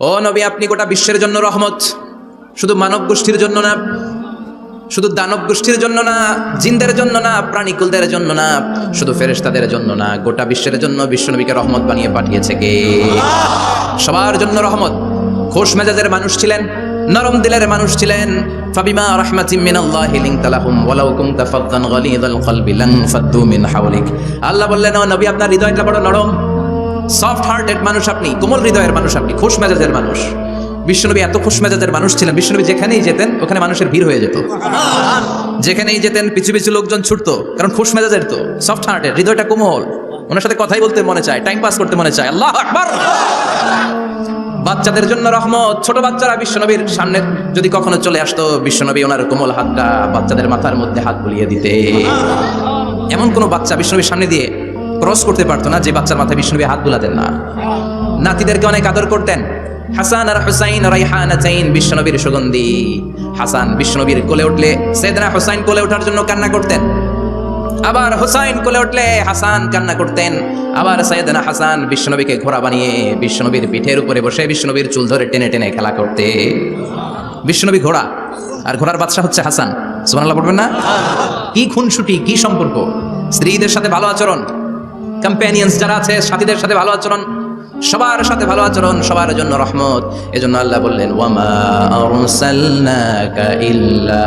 ও নবী, আপনি গোটা বিশ্বের জন্য রহমত। শুধু মানব গোষ্ঠীর জন্য না, শুধু দানব গোষ্ঠীর জন্য না, জিনদের জন্য না, প্রাণীকুলদের জন্য না, শুধু ফেরেশতাদের জন্য না, গোটা বিশ্বের জন্য বিশ্বনবীকে রহমত বানিয়ে পাঠিয়েছে কে? সবার জন্য রহমত। খোশ মেজাজের মানুষ ছিলেন, নরম দিলের মানুষ ছিলেন। ফাবিমা রাহমাতিম মিনাল্লাহি লিনতা লাহুম ওয়ালাউ কুনতা ফাদ্দান গলিযাল কলবি, লান ফাদ্দু মিন হাওলিক। আল্লাহ বললেন, ও নবী, আপনার হৃদয়টা বড় নরম। সফট হার্টেড মানুষ আপনি, কোমল হৃদয়ের মানুষ আপনি, খোশ মেজাজের মানুষ। বিশ্বনবী এত খোশ মেজাজের মানুষ ছিলেন, বিশ্বনবী যেখানেই যেতেন, ওখানে মানুষের ভিড় হয়ে যেত। যেখানেই যেতেন, পিছু পিছু লোকজন ছুটতো, কারণ খোশ মেজাজের তো সফট হার্টেড হৃদয়টা কোমল। ওনার সাথে কথাই বলতে মনে চায় টাইম পাস করতে মনে চায়। আল্লাহ আকবার! বাচ্চাদের জন্য রহমত, ছোট বাচ্চারা বিশ্বনবীর সামনে যদি কখনো চলে আসতো, বিশ্বনবী ওনার কোমল হাতটা বাচ্চাদের মাথার মধ্যে হাত বুলিয়ে দিতে। এমন কোনো বাচ্চা বিশ্বনবীর সামনে দিয়ে ক্রস করতে পারতো না, যে বাচ্চার মাথায় বিষ্ণুবী হাত বুলাতেন না। নাতিদেরকে অনেক আদর করতেন। হাসান আর হুসাইন, রাইহান চাইন বিশ্বনবীর সুগন্ধি। হাসান বিশ্বনবীর কোলে উঠলে, সেদনা হুসাইন কোলে ওঠার জন্য কান্না করতেন। আবার হুসাইন কোলে উঠলে, হাসান কান্না করতেন। আবার সৈয়দনা হাসান বিশ্বনবীকে ঘোড়া বানিয়ে বিশ্বনবীর পিঠের উপরে বসে বিশ্বনবীর চুল ধরে টেনে টেনে খেলা করতে। বিশ্বনবী ঘোড়া, আর ঘোড়ার বাদশা হচ্ছে হাসান। সুবহানাল্লাহ, পড়বেন না? কি খুনসুটি, কি সম্পর্ক? স্ত্রীদের সাথে ভালো আচরণ কম্প্যানিয়ন্স যারা আছে, সাথীদের সাথে ভালো আচরণ, সবার সাথে ভালো আচরণ, সবার জন্য রহমত। এজন্য আল্লাহ বললেন, ওয়ামা আরসালনাকা ইল্লা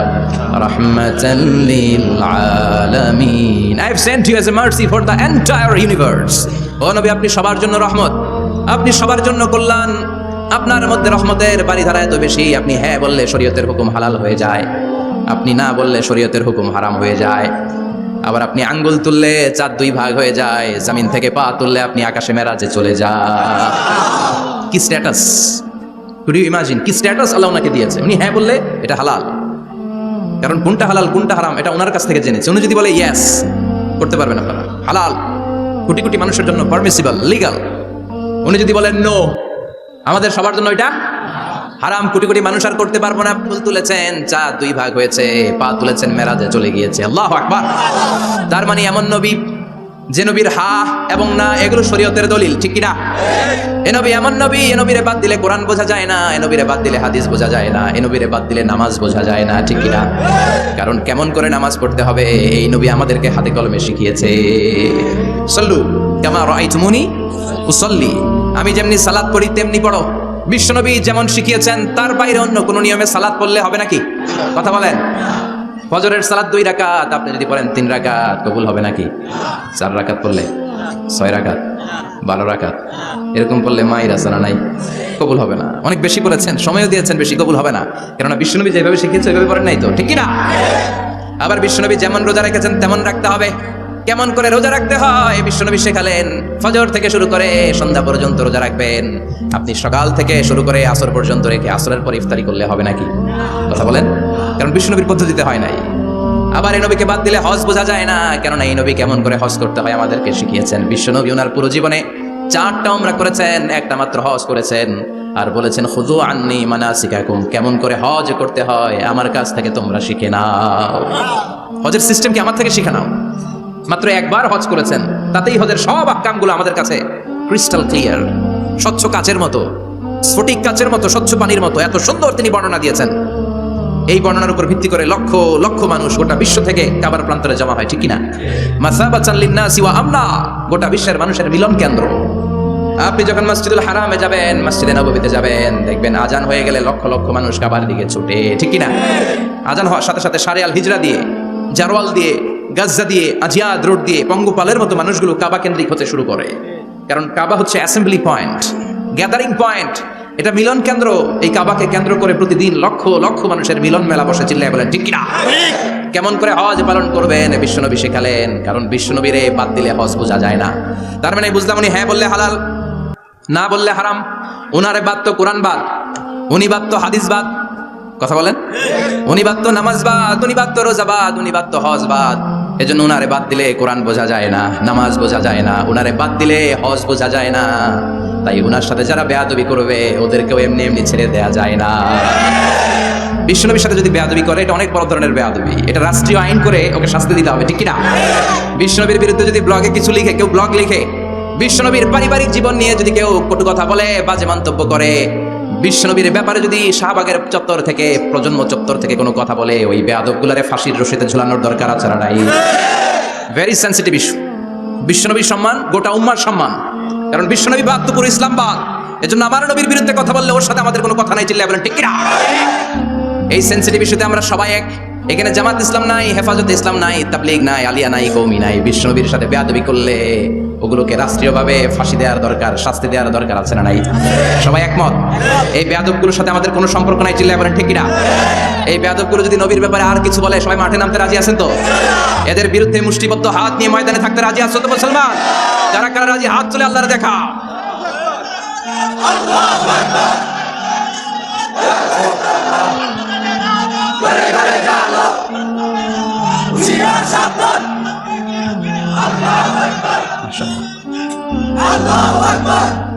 রাহমাতাল লিল আলামিন I have sent you as a mercy for the entire universe ও নবী, আপনি সবার জন্য রহমত। আপনি সবার জন্য কল্যাণ। আপনার মধ্যে রহমতের বাড়িধারা এত বেশি, আপনি হ্যাঁ বললে শরীয়তের হুকুম হালাল হয়ে যায়। আপনি না বললে শরীয়তের হুকুম হারাম হয়ে যায়। আবার আপনি আঙ্গুল তুললে চার দুই ভাগ হয়ে যায়, জামিন থেকে পা তুললে আপনি আকাশে মেরাজে চলে যান কি স্ট্যাটাস কুড ইউ ইমাজিন কি স্ট্যাটাস আল্লাহ ওনাকে দিয়েছে? উনি হ্যাঁ বললে এটা হালাল। কারণ কোনটা হালাল, কোনটা হারাম, এটা ওনার কাছ থেকে জেনেছে। উনি যদি বলে ইয়েস করতে পারবেন আপনারা। হালাল। কোটি কোটি মানুষের জন্য পারমিসিবল লিগাল উনি যদি বলেন নো আমাদের সবার জন্য এটা হারাম কোটি কোটি মানুষ আর করতে পারব না। ফুল তুলেছেন, চা দুই ভাগ হয়েছে, পা তুলেছেন, মেরাজে চলে গিয়েছে। আল্লাহ আকবার। তার মানে এমন নবী, যে নবীর হা এবং না, এগুলো শরীয়তের দলিল, ঠিক কিনা? এ নবী এমন নবী, এ বাদ দিলে কোরআন বোঝা যায় না, এ বাদ দিলে হাদিস বোঝা যায় না, এ বাদ দিলে নামাজ বোঝা যায় না, ঠিক কিনা? কারণ কেমন করে নামাজ পড়তে হবে, এই নবী আমাদেরকে হাতে কলমে শিখিয়েছে। সল্লু কামা রাইতুমুনি উসল্লি। আমি যেমনি সালাদ পড়ি, তেমনি পড়ো। বিশ্বনবী যেমন শিখিয়েছেন, তার বাইরে অন্য কোনো নিয়মে সালাদ পড়লে হবে নাকি? কথা বলেন। ফজরের সালাদ দুই রাকাত, আপনি যদি পড়েন তিন রাকাত, কবুল হবে নাকি? চার রাকাত পড়লে ছয় রাকাত, বারো রাকাত, এরকম পড়লে মায়ের আসানা নাই, কবুল হবে না। অনেক বেশি করেছেন সময়ও দিয়েছেন, বেশি কবুল হবে না। কেননা বিশ্বনবী যেভাবে শিখিয়েছে, ওইভাবে পড়েন নাই তো, ঠিক না? আবার বিশ্বনবী যেমন রোজা রেখেছেন, তেমন রাখতে হবে। কেমন করে রোজা রাখতে হয়? বিশ্বনবী শেখালেন, ফজর থেকে শুরু করে সন্ধ্যা পর্যন্ত রোজা রাখবেন। আপনি সকাল থেকে শুরু করে আসর পর্যন্ত রেখে আসরের পর ইফতারি করলে হবে নাকি? কথা বলেন। কারণ বিশ্বনবীর পদ্ধতিতে হয় নাই। আবার এই নবীকে বাদ দিলে হজ বোঝা যায় না। কেননা এই নবী কেমন করে হজ করতে হয় আমাদেরকে শিখিয়েছেন। বিশ্বনবী ওনার পুরো জীবনে চারটা আমরা করেছেন, একটা মাত্র হজ করেছেন। আর বলেছেন খুদু আননি মানা শিখাকুম কেমন করে হজ করতে হয়? আমার কাছ থেকে তোমরা শিখে নাও। হজের সিস্টেম কি আমার থেকে শিখে নাও? মাত্র একবার হজ করেছেন, তাতেই হজের সব আকামগুলো আমাদের কাছে ক্রিস্টাল ক্লিয়ার স্বচ্ছ কাচের মতো, স্ফটিক কাচের মতো, স্বচ্ছ পানির মতো, এত সুন্দর তিনি বর্ণনা দিয়েছেন। এই বর্ণনার উপর ভিত্তি করে লক্ষ লক্ষ মানুষ গোটা বিশ্ব থেকে কাবার প্রান্তরে জমা হয়, ঠিক কিনা? মাসাবা চাল্লিন্না সিওয়া আমরা গোটা বিশ্বের মানুষের মিলন কেন্দ্র। আপনি যখন মসজিদুল হারামে যাবেন, মসজিদে নববীতে যাবেন, দেখবেন আজান হয়ে গেলে লক্ষ লক্ষ মানুষ কাবার দিকে ছুটে, ঠিক কিনা? আজান হওয়ার সাথে সাথে সারে আল হিজরা দিয়ে, জারওয়াল দিয়ে গাজ্জা দিয়ে আজিয়াদ রোড দিয়ে পঙ্গপালের মতো মানুষগুলো কাবা কেন্দ্রিক হতে শুরু করে। কারণ কাবা হচ্ছে অ্যাসেম্বলি পয়েন্ট গ্যাদারিং পয়েন্ট এটা মিলন কেন্দ্র। এই কাবাকে কেন্দ্র করে প্রতিদিন লক্ষ লক্ষ মানুষের মিলন মেলা বসে চিল্লায় বলেন ঠিক কিনা? কেমন করে হজ পালন করবেন? বিশ্বনবী শেখালেন। কারণ বিশ্বনবীরে বাদ দিলে হজ বোঝা যায় না। তার মানে বুঝলাম উনি হ্যাঁ বললে হালাল না বললে হারাম। উনারে বাদ তো কোরআন বাদ উনি বাদ তো হাদিস বাদ। কথা বলেন? উনি বাদ তো নামাজ বাদ উনি বাদ তো রোজা বাদ উনি বাদ তো হজ বাদ। এজন্য উনারে বাদ দিলে কোরআন বোঝা যায় না, নামাজ বোঝা যায় না, উনারে বাদ দিলে হজ বোঝা যায় না। তাই উনার সাথে যারা বেয়াদবি করবে, ওদেরকেও এমনি এমনি ছেড়ে দেয়া যায় না। বিশ্বনবীর সাথে যদি বেয়াদবি করে, এটা অনেক বড় ধরনের বেয়াদবি। এটা রাষ্ট্রীয় আইন করে ওকে শাস্তি দিতে হবে, ঠিক কিনা? বিশ্বনবীর বিরুদ্ধে যদি ব্লগে কিছু লিখে, কেউ ব্লগ লিখে, বিশ্বনবীর পারিবারিক জীবন নিয়ে যদি কেউ কটু কথা বলে, বাজে মন্তব্য করে বিশ্বনবীর ব্যাপারে যদি শাহবাগের চত্বর থেকে, প্রজন্ম চত্বর থেকে কোনো কথা বলে, ওই বেয়াদবগুলারে ফাঁসির রশিতে ঝুলানোর দরকার আছে নাই? ভেরি সেন্সিটিভ ইস্যু বিশ্বনবীর সম্মান, গোটা উম্মার সম্মান। কারণ বিশ্বনবী বাদ তো পুরো ইসলামবাদ এজন্য আমার নবীর বিরুদ্ধে কথা বললে ওর সাথে আমাদের কোনো কথা নাই চিল্লা বলেন, ঠিক? এই সেন্সিটিভ ইস্যুতে আমরা সবাই এক। এখানে জামাত ইসলাম নাই, হেফাজত ইসলাম নাই, তাবলিগ নাই, আলিয়া নাই কৌমি নাই বিশ্বনবীর সাথে বেয়াদবি করলে ওগুলোকে রাষ্ট্রীয়ভাবে ফাঁসি দেওয়ার দরকার, শাস্তি দেওয়ার দরকার আছে না নাই? সবাই একমত? এই বেয়াদবগুলোর সাথে আমাদের কোনো সম্পর্ক নাই চিল্লা বলেন, ঠিক কিনা? এই বেয়াদবগুলো যদি নবীর ব্যাপারে আর কিছু বলে, সবাই মাঠে নামতে রাজি আছেন তো? এদের বিরুদ্ধে মুষ্টিবদ্ধ হাত নিয়ে ময়দানে থাকতে রাজি আছো তো মুসলমান? যারা কারা রাজি, হাত চলে আল্লাহর দেখা। আল্লাহ সাবধান আল্লাহু আকবার। আল্লাহু আকবার।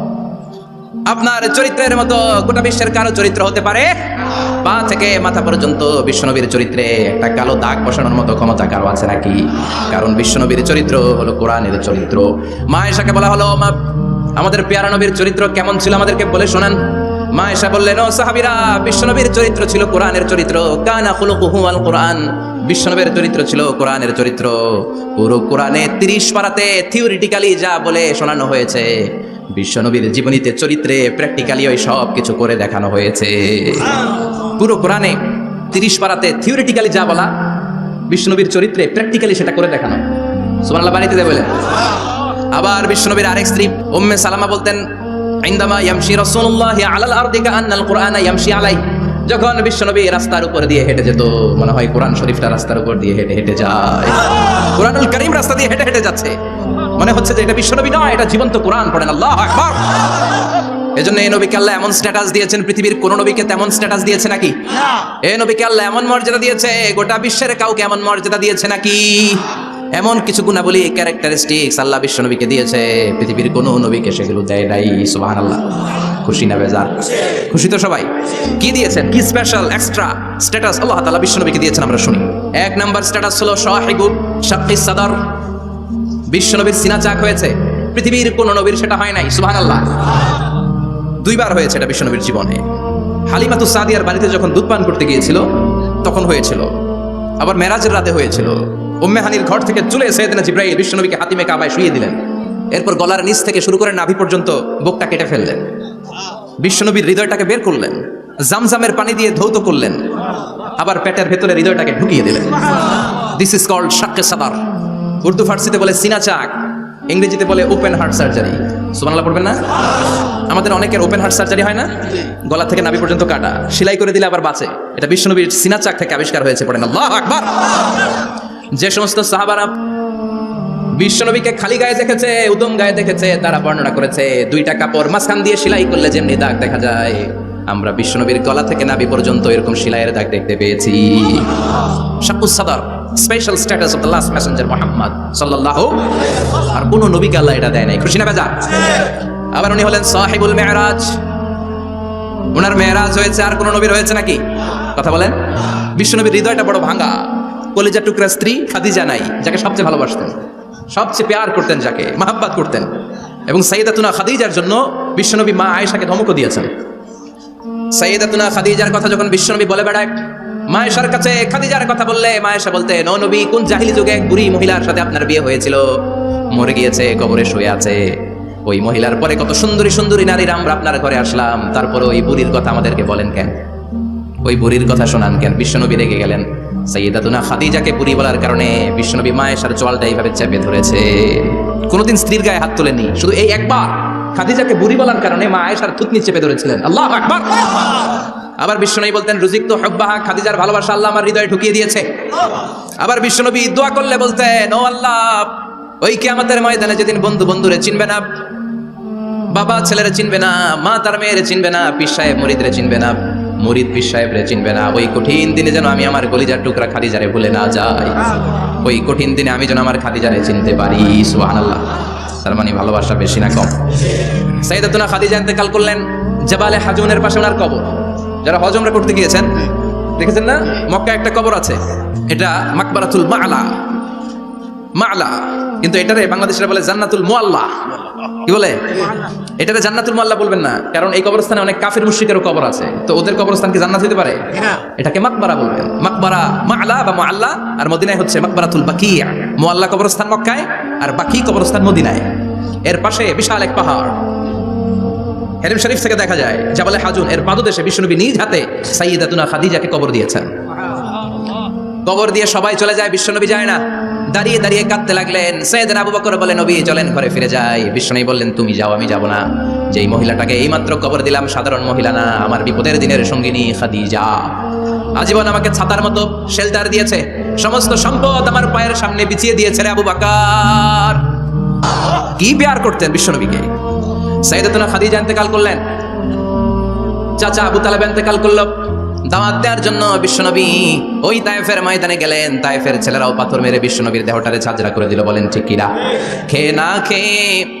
আপনার চরিত্রের মতো গোটা বিশ্বের কারও চরিত্র হতে পারে? পা থেকে মাথা পর্যন্ত বিশ্বনবীর চরিত্রে একটা কালো দাগ বসানোর মতো ক্ষমতা কারও আছে নাকি? কারণ বিশ্বনবীর চরিত্র হলো কোরআনের চরিত্র। মা এসাকে বলা হলো, মা, আমাদের পেয়ারা নবীর চরিত্র কেমন ছিল আমাদেরকে বলে শোনান। মা এসা বললেন, ও সাহাবিরা, বিশ্বনবীর চরিত্র ছিল কোরআনের চরিত্র। কানা খুলুকুহু আল কোরআন। বিশ্বনবীর চরিত্র ছিল কোরআনের চরিত্র। পুরো কোরআনে তিরিশ পারাতে থিওরিটিক্যালি যা বলে শোনানো হয়েছে। বিশ্বনবীর জীবনীতে চরিত্রে প্র্যাকটিক্যালি ওই সব কিছু করে দেখানো হয়েছে। পুরো কোরআনে তিরিশ পারাতে থিওরিটিক্যালি যা বলা, বিশ্বনবীর চরিত্রে প্র্যাকটিক্যালি সেটা করে দেখানো। সুবহানাল্লাহ, বাড়িতে দেয় বলে। আবার বিশ্বনবীর আরেক স্ত্রী, উম্মে সালামা বলতেন, ইনদামা ইয়ামশি রাসূলুল্লাহ আলাল আরদি কাআন্নাল কুরআনা ইয়ামশি আলাই। যখন বিশ্বনবী রাস্তার উপর দিয়ে হেঁটে যেত, মনে হয় কোরআন শরীফটা রাস্তার উপর দিয়ে হেঁটে হেঁটে যায়। কোরআনুল করিম রাস্তা দিয়ে হেঁটে হেঁটে যাচ্ছে। মনে হচ্ছে যে এটা বিশ্বনবী নয় এটা জীবন্ত কোরআন পড়েন আল্লাহ আকবার। এজন্য এই নবীকে আল্লাহ এমন স্ট্যাটাস দিয়েছেন পৃথিবীর কোন নবীকে তেমন স্ট্যাটাস দিয়েছে নাকি? এই নবীকে আল্লাহ এমন মর্যাদা দিয়েছে গোটা বিশ্বের কাউকে এমন মর্যাদা দিয়েছে নাকি? এমন কিছু গুণাবলী ক্যারেক্টারিস্টিক্স আল্লাহ বিশ্ব নবীকে দিয়েছে পৃথিবীর কোন নবীকে সেগুলো দেয় নাই সুবাহ আল্লাহ খুশি না বেজার? খুশি তো সবাই। কি দিয়েছেন? কি স্পেশাল এক্সট্রা স্ট্যাটাস আল্লাহ তাআলা বিশ্ব নবীকে দিয়েছেন আমরা শুনি। এক নাম্বার স্ট্যাটাস হলো শাহিবুল শাকিস সাদর। বিশ্বনবীর সিনা চাক হয়েছে, পৃথিবীর কোন নবীর সেটা হয় নাই সুবহান আল্লাহ দুইবার হয়েছে এটা বিশ্বনবীর জীবনে। হালিমাতু সাদিয়ার বাড়িতে যখন দুধ পান করতে গিয়েছিল, তখন হয়েছিল। আবার মেরাজের রাতে হয়েছিল। উম্মে হানির ঘর থেকে চলে এসে দিনা জিব্রাইল বিশ্বনবীকে হাতিমে কাবায় শুয়ে দিলেন। এরপর গলার নিচ থেকে শুরু করে নাভি পর্যন্ত বুকটা কেটে ফেললেন। বিশ্বনবীর হৃদয়টাকে বের করলেন, জামজামের পানি দিয়ে ধৌত করলেন, আবার পেটের ভেতরে হৃদয়টাকে ঢুকিয়ে দিলেন। দিস ইজ কল্ড শাক্কে সাদার। উর্দু ফার্সিতে বলে সিনা চাক, ইংরেজিতে বলে ওপেন হার্ট সার্জারি সুবহানাল্লাহ পড়বেন না? আমাদের অনেকের ওপেন হার্ট সার্জারি হয় না? গলা থেকে নাভি পর্যন্ত কাটা। সেলাই করে দিলে আবার বাঁচে। এটা বিশ্বনবীর সিনা চাক থেকে আবিষ্কার হয়েছে, পড়েন। আল্লাহ আকবার! যে সমস্ত সাহাবারা বিশ্বনবীকে খালি গায়ে দেখেছে, উদম গায়ে দেখেছে, তারা বর্ণনা করেছে, দুইটা কাপড় মাঝখান দিয়ে সেলাই করলে যেমনি দাগ দেখা যায়, আমরা বিশ্বনবীর গলা থেকে নাভি পর্যন্ত এরকম সেলাইয়ের দাগ দেখতে পেয়েছি। শাকুস সাদার special status of the last messenger Muhammad সাল্লাল্লাহু আর কোন নবীকে আল্লাহ এটা দেয় নাই। খুশি না বেজা আবার উনি হলেন সাহিবুল মেহরাজ ওনার মেহরাজ হয়েছে, আর কোন নবীর হয়েছে নাকি? কথা বলেন। বিশ্বনবীর হৃদয়টা বড় ভাঙা। কলিজা টুকরা স্ত্রী খাদিজা নাই, যাকে সবচেয়ে ভালোবাসতেন। সবচেয়ে প্যার করতেন যাকে, মাহাব্বাত করতেন। এবং সাইদাতুনা খাদিজার জন্য বিশ্বনবী মা আয়েশাকে ধমকও দিয়েছেন। সাইদাতুনা খাদিজার কথা যখন বিশ্বনবী বলে বেড়ায় মায়েশার কাছে খাদিজার কথা বললে মায়েশা বলতে নবী, কোন জাহিলি যুগে এক বুড়ি মহিলার সাথে আপনার বিয়ে হয়েছিল? মরে গিয়েছে, কবরে শুয়ে আছে। ওই মহিলার পরে কত সুন্দরী সুন্দরী নারীরা আমরা আপনার ঘরে আসলাম। তারপরে ওই বুড়ির কথা আমাদেরকে বলেন কেন? ওই বুড়ির কথা শোনান কেন? বিশ্বনবী রেগে গেলেন। সাইয়েদাতুনা খাদিজাকে বুড়ি বলার কারণে বিশ্বনবী মায়েশার চোয়ালটা এইভাবে চেপে ধরেছে। কোনোদিন স্ত্রীর গায়ে হাত তোলেনি শুধু এই একবার খাদিজাকে বুড়ি বলার কারণে মা আয়েশার থুতনি চেপে ধরেছিলেন। আল্লাহ আকবার! আবার বিশ্বনবী বলতেন, রুজিক তো হব্বাহা, খাদিজার ভালোবাসা আল্লাহ আমার হৃদয়ে ঢুকিয়ে দিয়েছে। আবার বিশ্বনবী দোয়া করলে বলতেন, ও আল্লাহ, ওই আমাদের ময়দানে যেদিন বন্ধু বন্ধুরে চিনবে না, বাবা ছেলেরে চিনবে না, মা তার মেয়েরে চিনবে না, পীর সাহেব মরিদরে চিনবে না, মরিদ পীর সাহেবরে চিনবে না, ওই কঠিন দিনে যেন আমি আমার কলিজার টুকরা খাদিজারে ভুলে না যাই। ওই কঠিন দিনে আমি যেন আমার খাদিজারে চিনতে পারি। সুবহানাল্লাহ। তার মানে ভালোবাসা বেশি না কম। সাইদাতুনা খাদিজা ইন্তেকাল করলেন, জাবালে হাজুনের পাশে ওনার কবর। যারা হজ আমরা করতে গিয়েছেন দেখেছেন না? মক্কা একটা কবর আছে। এটা মাকবারাতুল মালা। মালা। কিন্তু এটারে বাংলাদেশের বলে জান্নাতুল মুআল্লা। কি বলে? এটারে জান্নাতুল মুআল্লা বলবেন না কারণ এই কবরস্থানে অনেক কাফের মুশরিকেরও কবর আছে। তো ওদের কবরস্থান কি জান্নাত হতে পারে? এটাকে মাকবারা বলবেন। মাকবারা মাআলা বা মুআল্লা আর মদিনায় হচ্ছে মাকবারাতুল বাকিয়া। মুআল্লা কবরস্থান মক্কায় আর বাকি কবরস্থান মদিনায়। এর পাশে বিশাল এক পাহাড়। হেরেম শরীফ থেকে দেখা যায় জাবালে হাজুন এর পাদদেশে বিষ্ণুনবী নিজ হাতে সাইয়্যিদাতুনা খাদিজাকে কবর দিয়েছেন। কবর দিয়ে সবাই চলে যায় বিশ্বনবী যায় না। দাঁড়িয়ে দাঁড়িয়ে কাঁদতে লাগলেন সৈয়দ আবু বকর বলে নবী চলেন ঘরে ফিরে যাই। বিশ্বনবী বললেন তুমি যাও আমি যাব না। যেই মহিলাটাকে এইমাত্র কবর দিলাম সাধারণ মহিলা না আমার বিপদের দিনের সঙ্গিনী খাদিজা। আজীবন আমাকে ছাতার মতো শেল্টার দিয়েছে। সমস্ত সম্পদ আমার পায়ের সামনে বিছিয়ে দিয়েছে রে আবু বাকার। কি পেয়ার করতেন বিশ্বনবীকে সাইদাতুনা খাদিজা ইন্তেকাল করলেন। চাচা আবু তালেব ইন্তেকাল করল। দাওয়াত দেওয়ার জন্য বিশ্বনবী ওই তায়েফের ময়দানে গেলেন। তায়েফের ছেলেরাও পাথর মেরে বিশ্বনবীর দেহটারে ঝাঁঝরা করে দিল, বলেন, ঠিক কিনা? খে না খেয়ে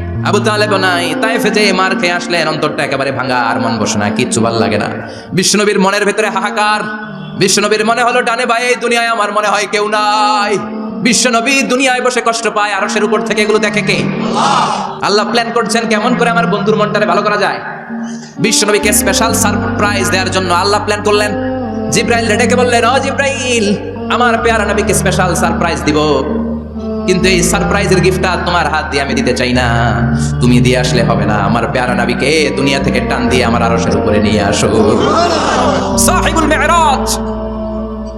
আবু তালেব নাই তাই ফেজে মার খেয়ে আসলেন, অন্তরটা একেবারে ভাঙা, আর মন বসে না, কিচ্ছু ভালো লাগে না। বিষ্ণুনবীর মনের ভেতরে হাহাকার। বিষ্ণুনবীর মনে হলো, ডানে ভাই এই দুনিয়ায় আমার মনে হয় কেউ নাই। বিশ্বনবী দুনিয়ায় বসে কষ্ট পায় উপর থেকে এগুলো দেখে কে? আল্লাহ প্ল্যান করছেন কেমন করে আমার বন্ধুর মনটারে ভালো করা যায়। বিশ্বনবীকে স্পেশাল সারপ্রাইজ দেওয়ার জন্য আল্লাহ প্ল্যান করলেন। জিব্রাইল ডেকে বললেন, ও জিব্রাইল, আমার পেয়ারা নবীকে স্পেশাল সারপ্রাইজ দিব। কিন্তু এই সারপ্রাইজের গিফটটা তোমার হাত দিয়ে আমি দিতে চাই না। তুমি দিয়ে আসলে হবে না। আমার পেয়ারা নবীকে দুনিয়া থেকে টান দিয়ে আমার আরশের উপরে নিয়ে আসো। সাহিবুল মেহরাজ!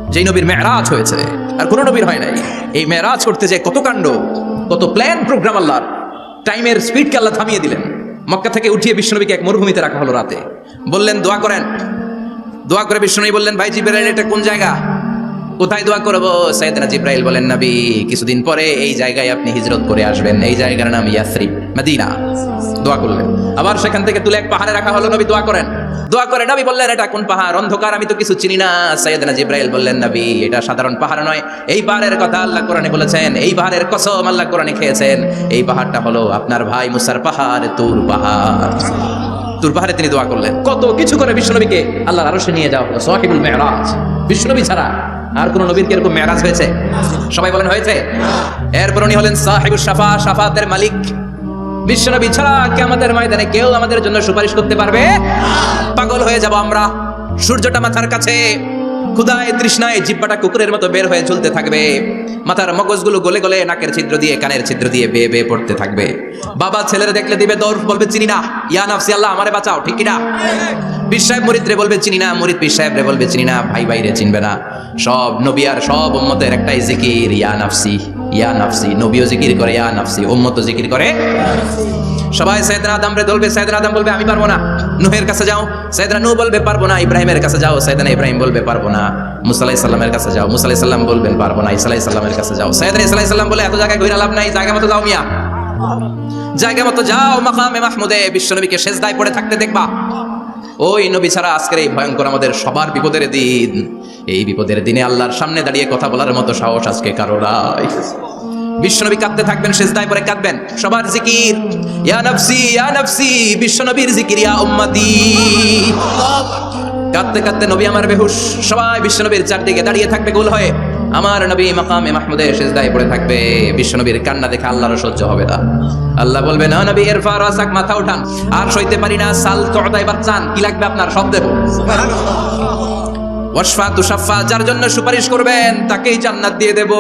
যেই নবীর মেহরাজ হয়েছে, আর কোন নবীর হয় নাই। এই মেহরাজ করতে যে কত কাণ্ড, কত প্ল্যান প্রোগ্রাম আল্লাহর। টাইমের স্পিডকে আল্লাহ থামিয়ে দিলেন। মক্কা থেকে উঠিয়ে বিশ্বনবীকে এক মরুভূমিতে রাখা হলো রাতে। বললেন, দোয়া করেন। দোয়া করে বিশ্বনবী বললেন ভাইজি জিব্রাইল, এটা কোন জায়গা? কোথায় দোয়া করব? সাইয়েদনা জিব্রাইল বলেন, নবী, কিছুদিন পরে এই জায়গায় আপনি হিজরত করে আসবেন। এই জায়গার নাম ইয়াসরিব, মদিনা। দোয়া করলেন। আবার সেখান থেকে তুলে এক পাহাড়ে রাখা হলো, নবী দোয়া করেন। দোয়া করে নবী বললেন, এটা কোন পাহাড়? অন্ধকার, আমি তো কিছু চিনি না। সাইয়েদনা জিব্রাইল বললেন, নবী, এটা সাধারণ পাহাড় নয়। এই পাহাড়ের কথা আল্লাহ কোরআনে বলেছেন, এই পাহাড়ের কসম আল্লাহ কোরআনে খেয়েছেন। এই পাহাড়টা হলো আপনার ভাই মুসার পাহাড়, তুর পাহাড়। তুর পাহাড়ে তিনি দোয়া করলেন। কত কিছু করে বিশ্বনবীকে আল্লাহর আরশে নিয়ে যাওয়া হলো সাহিবুল মেহরাজ বিশ্বনবী ছাড়া আর কোন নবীর কি এরকম মেরাজ হয়েছে? সবাই বলেন, হয়েছে। এরপর উনি হলেন সাহেবুল সাফা সাফাতের মালিক। বিশ্বনবী ছাড়া আমাদের ময়দানে কেউ আমাদের জন্য সুপারিশ করতে পারবে? পাগল হয়ে যাব আমরা। সূর্যটা মাথার কাছে। ক্ষুদায় তৃষ্ণায় জিব্বাটা কুকুরের মতো বের হয়ে ঝুলতে থাকবে। মাথার মগজগুলো গলে গলে নাকের ছিদ্র দিয়ে, কানের ছিদ্র দিয়ে বেয়ে বেয়ে পড়তে থাকবে। বাবা ছেলের দেখলে দিবে দৌড়, বলবে, চিনি না। ইয়া নাফসি আল্লাহ, আমারে বাঁচাও। ঠিক কিনা? পীর সাহেব মরিদ রে বলবে, চিনি না। মরিদ পীর রে বলবে, চিনি না, ভাই ভাই রে চিনবে না। সব নবী আর সব উম্মতের একটাই জিকির, ইয়া নাফসি ইয়া নাফসি। নবীও জিকির করে, ইয়া নাফসি। উম্মত জিকির করে সবাই সৈয়দনা আদম রে বলবে সৈয়দনা আদম বলবে, আমি পারব না। নুহের কাছে যাও সৈয়দনা নু বলবে, পারব না। ইব্রাহিমের কাছে যাও সৈয়দনা ইব্রাহিম বলবে, পারব না। মুসা আলাইহিস সালামের কাছে যাও, মুসা আলাইহিস সালাম বলবেন, পারব না। ঈসা আলাইহিস সালামের কাছে যাও সৈয়দনা ঈসা আলাইহিস সালাম বলে, এত জায়গায় ঘুরে লাভ নাই, জায়গা মতো যাও মিয়া। জায়গা মতো যাও, মাকামে মাহমুদে, বিশ্বনবীকে সেজদায় পড়ে থাকতে দেখবা। ওই নবী ছাড়া আজকের এই ভয়ঙ্কর আমাদের সবার বিপদের দিন। এই বিপদের দিনে আল্লাহর সামনে দাঁড়িয়ে কথা বলার মতো সাহস আজকে কারও নাই। বিশ্বনবী কাঁদতে থাকবেন, সেজদায় পরে কাঁদবেন। সবার জিকির, ইয়া নফসি বিশ্বনবীর জিকির, ইয়া উম্মতি। কাঁদতে কাঁদতে নবী আমার বেহুশ। সবাই বিশ্বনবীর চারদিকে দাঁড়িয়ে থাকবে, গোল হয়ে। আমার নবী মাকামে মাহমুদে সেজদায় পড়ে থাকবে। বিশ্বনবীর কান্না দেখে আল্লাহর সহ্য হবে না। আল্লাহ বলবে না নবী এরফা রাসাক মাথা উঠান। আর সইতে পারি না, সাল তদাই বাচ্চান। কি লাগবে আপনার? সব দেব। ওয়াসফা তুষাফা যার জন্য সুপারিশ করবেন, তাকেই জান্নাত দিয়ে দেব।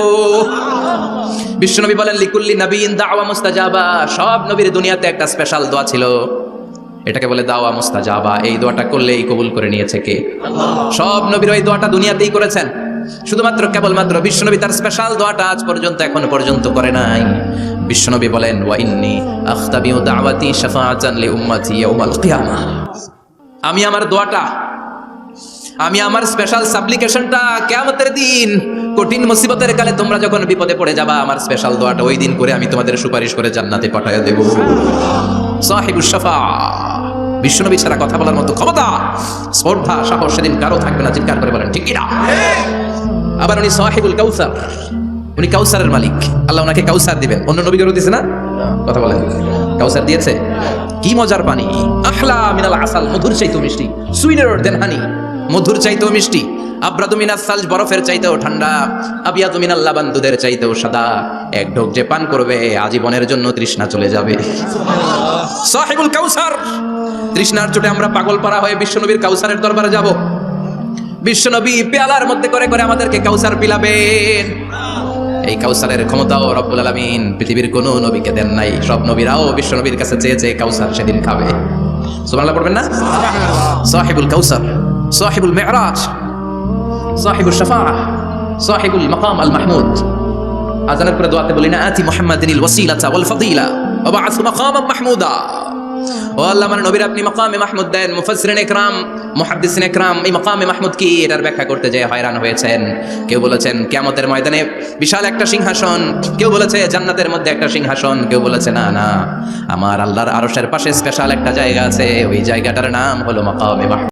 বিশ্বনবী বলেন, লিকুল্লি নবীন দাওয়া মুস্তাজাবা। সব নবীর দুনিয়াতে একটা স্পেশাল দোয়া ছিল। এটাকে বলে দাওয়া মুস্তাজাবা। এই দোয়াটা করলেই কবুল করে নিয়েছে কে? সব নবীর ওই দোয়াটা দুনিয়াতেই করেছেন। শুধুমাত্র, কেবলমাত্র বিশ্বনবী তার স্পেশাল দোয়াটা আজ পর্যন্ত, এখনও পর্যন্ত করে নাই। বিশ্বনবী বলেন, ওয়া ইন্নি আখতাবিউ দাওয়াতি শাফাআতান লি উম্মতি ইয়াউমাল কিয়ামা। আমি আমার দোয়াটা আমি আমার স্পেশাল সাপ্লিকেশনটা কেয়ামতের দিন কঠিন মুসিবতের কালে তোমরা যখন বিপদে পড়ে যাবা, আমার স্পেশাল দোয়াটা ওই দিন করে আমি তোমাদের সুপারিশ করে জান্নাতে পাঠাইয়া দেব। সাহিবুস শাফা, বিশ্বনবী ছাড়া কথা বলার মতো ক্ষমতা স্পর্ধা সাহস সেদিন কারও থাকবে না, চিৎকার করে বলেন ঠিক না। আবার উনি সাহিবুল কাউসার, উনি কাউসারের মালিক। আল্লাহ ওনাকে কাউসার দিবেন। অন্য নবীকে দিছে না? কথা বলেন। কাউসার দিয়েছে, কি মজার পানি আহলা মিনাল আসাল, মধুর চাইতো মিষ্টি। সুইনার দেন হানি। মধুর চাইতেও মিষ্টি, আব্রাদু মিনাস সালজ বরফের চাইতেও ঠান্ডা আবিয়াতু মিনাল লাবান দুধের চাইতেও সাদা। এক ঢোক যে পান করবে, আজীবনের জন্য তৃষ্ণা চলে যাবে। সাহিবুল কাউসার, তৃষ্ণার চোটে আমরা পাগল পারা হয়ে বিশ্বনবীর কাউসারের দরবারে যাব। বিশ্বনবী পেয়ালার মধ্যে করে করে আমাদেরকে কাউসার পিলাবেন। এই কাউসারের ক্ষমতাও রব্বুল আলামিন পৃথিবীর কোনো নবীকে দেন নাই। সব নবীরাও বিশ্বনবীর কাছে চেয়ে চেয়ে কাউসার সেদিন খাবে। সুবহানাল্লাহ পড়বেন না? সাহিবুল কাউসার। সাহিবুল মেহরাজ সাহিবুল শাফা সাহিবুল মাকাম আল মাহমুদ আজানের পরে দোয়াতে বলি না আতি মুহাম্মাদিনিল ওয়াসিলাতা ওয়াল ফাদিলা ওয়া বা'আথু মাকামান মাহমুদা ও আল্লাহ আমার নবীর আপনি মাকামে মাহমুদ দেন মুফাসসিরিন ইকরাম মুহাদ্দিসিন ইকরাম এই মাকামে মাহমুদ কি এটার ব্যাখ্যা করতে যেয়ে হয়রান হয়েছেন কেউ বলেছেন কিয়ামতের ময়দানে বিশাল একটা সিংহাসন কেউ বলেছে জান্নাতের মধ্যে একটা সিংহাসন কেউ বলেছে না না আমার আল্লাহর আরশের পাশে স্পেশাল একটা জায়গা আছে ওই জায়গাটার নাম হলো মাকামে মাহমুদ